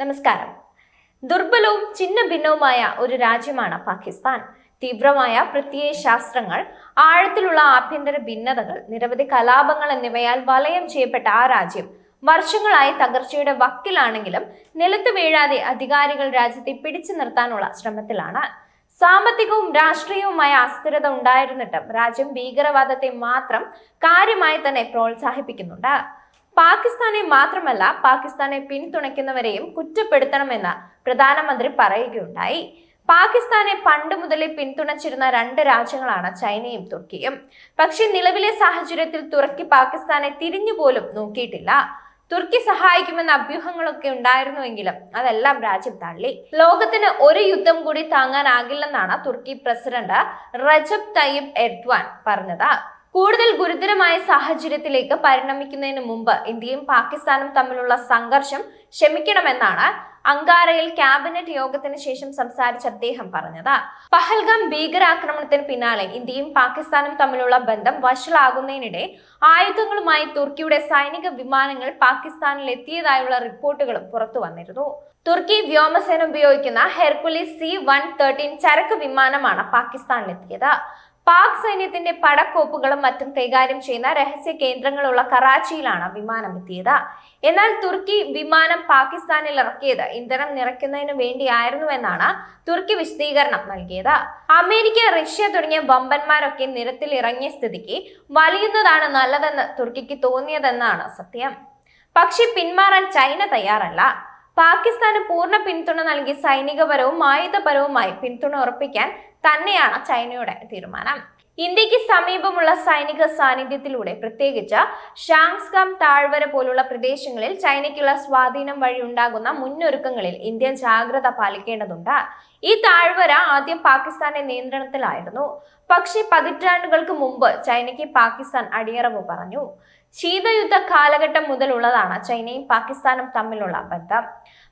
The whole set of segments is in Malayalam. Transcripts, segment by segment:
നമസ്കാരം. ദുർബലവും ചിഹ്ന ഭിന്നവുമായ ഒരു രാജ്യമാണ് പാകിസ്ഥാൻ. തീവ്രമായ പ്രത്യയ ശാസ്ത്രങ്ങൾ ആഴത്തിലുള്ള ആഭ്യന്തര ഭിന്നതകൾ നിരവധി കലാപങ്ങൾ എന്നിവയാൽ വലയം ചെയ്യപ്പെട്ട ആ രാജ്യം വർഷങ്ങളായി തകർച്ചയുടെ വക്കിലാണെങ്കിലും നിലത്ത് വീഴാതെ അധികാരികൾ രാജ്യത്തെ പിടിച്ചു നിർത്താനുള്ള ശ്രമത്തിലാണ്. സാമ്പത്തികവും രാഷ്ട്രീയവുമായ അസ്ഥിരത ഉണ്ടായിരുന്നിട്ടും രാജ്യം ഭീകരവാദത്തെ മാത്രം കാര്യമായി തന്നെ പ്രോത്സാഹിപ്പിക്കുന്നുണ്ട്. പാകിസ്ഥാനെ മാത്രമല്ല പാകിസ്ഥാനെ പിന്തുണയ്ക്കുന്നവരെയും കുറ്റപ്പെടുത്തണമെന്ന് പ്രധാനമന്ത്രി പറയുകയുണ്ടായി. പാകിസ്ഥാനെ പണ്ട് മുതലേ പിന്തുണച്ചിരുന്ന രണ്ട് രാജ്യങ്ങളാണ് ചൈനയും തുർക്കിയും. പക്ഷേ നിലവിലെ സാഹചര്യത്തിൽ തുർക്കി പാകിസ്ഥാനെ തിരിഞ്ഞുപോലും നോക്കിയിട്ടില്ല. തുർക്കി സഹായിക്കുമെന്ന അഭ്യൂഹങ്ങളൊക്കെ ഉണ്ടായിരുന്നുവെങ്കിലും അതെല്ലാം രാജ്യം തള്ളി. ലോകത്തിന് ഒരു യുദ്ധം കൂടി താങ്ങാനാകില്ലെന്നാണ് Turkey president Recep Tayyip Erdogan പറഞ്ഞത്. കൂടുതൽ ഗുരുതരമായ സാഹചര്യത്തിലേക്ക് പരിണമിക്കുന്നതിന് മുമ്പ് ഇന്ത്യയും പാകിസ്ഥാനും തമ്മിലുള്ള സംഘർഷം ക്ഷമിക്കണമെന്നാണ് അങ്കാരയിൽ ക്യാബിനറ്റ് യോഗത്തിന് ശേഷം സംസാരിച്ച അദ്ദേഹം പറഞ്ഞത്. പഹൽഗാം ഭീകരാക്രമണത്തിന് പിന്നാലെ ഇന്ത്യയും പാകിസ്ഥാനും തമ്മിലുള്ള ബന്ധം വഷളാകുന്നതിനിടെ ആയുധങ്ങളുമായി തുർക്കിയുടെ സൈനിക വിമാനങ്ങൾ പാകിസ്ഥാനിൽ എത്തിയതായുള്ള റിപ്പോർട്ടുകളും പുറത്തു വന്നിരുന്നു. തുർക്കി വ്യോമസേന ഉപയോഗിക്കുന്ന ഹെർക്കുലിസ് സി വൺ തേർട്ടീൻ ചരക്ക് വിമാനമാണ് പാകിസ്ഥാനിലെത്തിയത്. പാക് സൈന്യത്തിന്റെ പടക്കോപ്പുകളും മറ്റും കൈകാര്യം ചെയ്യുന്ന രഹസ്യ കേന്ദ്രങ്ങളുള്ള കറാച്ചിയിലാണ് വിമാനം എത്തിയത്. എന്നാൽ തുർക്കി വിമാനം പാകിസ്ഥാനിൽ ഇറക്കിയത് ഇന്ധനം നിറയ്ക്കുന്നതിന് വേണ്ടിയായിരുന്നുവെന്നാണ് തുർക്കി വിശദീകരണം നൽകിയത്. അമേരിക്ക റഷ്യ തുടങ്ങിയ വമ്പന്മാരൊക്കെ നിരത്തിൽ ഇറങ്ങിയ സ്ഥിതിക്ക് വലിയുന്നതാണ് നല്ലതെന്ന് തുർക്കിക്ക് തോന്നിയതെന്നാണ് സത്യം. പക്ഷെ പിന്മാറാൻ ചൈന തയ്യാറല്ല. പാകിസ്ഥാന് പൂർണ പിന്തുണ നൽകി സൈനികപരവും ആയുധപരവുമായി പിന്തുണ ഉറപ്പിക്കാൻ തന്നെയാണ് ചൈനയുടെ തീരുമാനം. ഇന്ത്യയ്ക്ക് സമീപമുള്ള സൈനിക സാന്നിധ്യത്തിലൂടെ പ്രത്യേകിച്ച് ഷാങ്സ്കാം താഴ്വര പോലുള്ള പ്രദേശങ്ങളിൽ ചൈനയ്ക്കുള്ള സ്വാധീനം വഴി ഉണ്ടാകുന്ന മുന്നൊരുക്കങ്ങളിൽ ഇന്ത്യ ജാഗ്രത പാലിക്കേണ്ടതുണ്ട്. ഈ താഴ്വര ആദ്യം പാകിസ്ഥാന്റെ നിയന്ത്രണത്തിലായിരുന്നു. പക്ഷേ പതിറ്റാണ്ടുകൾക്ക് മുമ്പ് ചൈനയ്ക്ക് പാകിസ്ഥാൻ അടിയറവ് പറഞ്ഞു. ശീതയുദ്ധ കാലഘട്ടം മുതലുള്ളതാണ് ചൈനയും പാകിസ്ഥാനും തമ്മിലുള്ള ബന്ധം.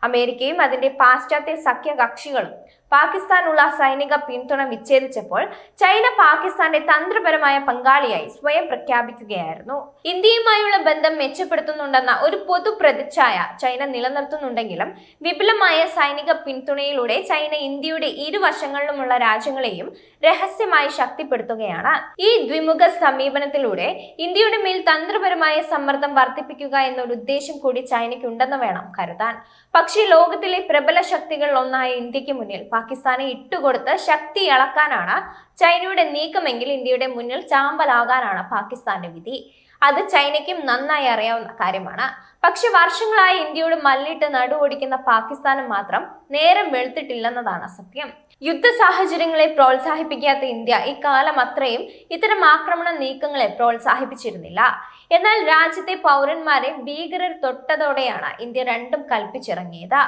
അമേരിക്കയും അതിന്റെ പാശ്ചാത്യ സഖ്യകക്ഷികളും പാകിസ്ഥാനുള്ള സൈനിക പിന്തുണ വിച്ഛേദിച്ചപ്പോൾ ചൈന പാകിസ്ഥാന്റെ തന്ത്രപരമായ പങ്കാളിയായി സ്വയം പ്രഖ്യാപിക്കുകയായിരുന്നു. ഇന്ത്യയുമായുള്ള ബന്ധം മെച്ചപ്പെടുത്തുന്നുണ്ടെന്ന ഒരു പൊതു പ്രതിച്ഛായ ചൈന നിലനിർത്തുന്നുണ്ടെങ്കിലും വിപുലമായ സൈനിക പിന്തുണയിലൂടെ ചൈന ഇന്ത്യയുടെ ഇരുവശങ്ങളിലുമുള്ള രാജ്യങ്ങളെയും രഹസ്യമായി ശക്തിപ്പെടുത്തുകയാണ്. ഈ ദ്വിമുഖ സമീപനത്തിലൂടെ ഇന്ത്യയുടെ മേൽ തന്ത്രപരമായ സമ്മർദ്ദം വർദ്ധിപ്പിക്കുക എന്നൊരു ഉദ്ദേശം കൂടി ചൈനയ്ക്ക് ഉണ്ടെന്ന് വേണം കരുതാൻ. പക്ഷേ ലോകത്തിലെ പ്രബല ശക്തികളിൽ ഒന്നായ ഇന്ത്യയ്ക്ക് മുന്നിൽ പാകിസ്ഥാനെ ഇട്ടുകൊടുത്ത് ശക്തി ഇളക്കാനാണ് ചൈനയുടെ നീക്കമെങ്കിൽ ഇന്ത്യയുടെ മുന്നിൽ ചാമ്പലാകാനാണ് പാകിസ്ഥാന്റെ വിധി. അത് ചൈനയ്ക്കും നന്നായി അറിയാവുന്ന കാര്യമാണ്. പക്ഷെ വർഷങ്ങളായി ഇന്ത്യയോട് മല്ലിട്ട് നടുവോടിക്കുന്ന പാകിസ്ഥാനും മാത്രം നേരം വെളുത്തിട്ടില്ലെന്നതാണ് സത്യം. യുദ്ധ സാഹചര്യങ്ങളെ പ്രോത്സാഹിപ്പിക്കാത്ത ഇന്ത്യ ഇക്കാലം അത്രയും ഇത്തരം ആക്രമണ നീക്കങ്ങളെ പ്രോത്സാഹിപ്പിച്ചിരുന്നില്ല. എന്നാൽ രാജ്യത്തെ പൗരന്മാരെ ഭീകരർ തൊട്ടതോടെയാണ് ഇന്ത്യ രണ്ടും കൽപ്പിച്ചിറങ്ങിയത്.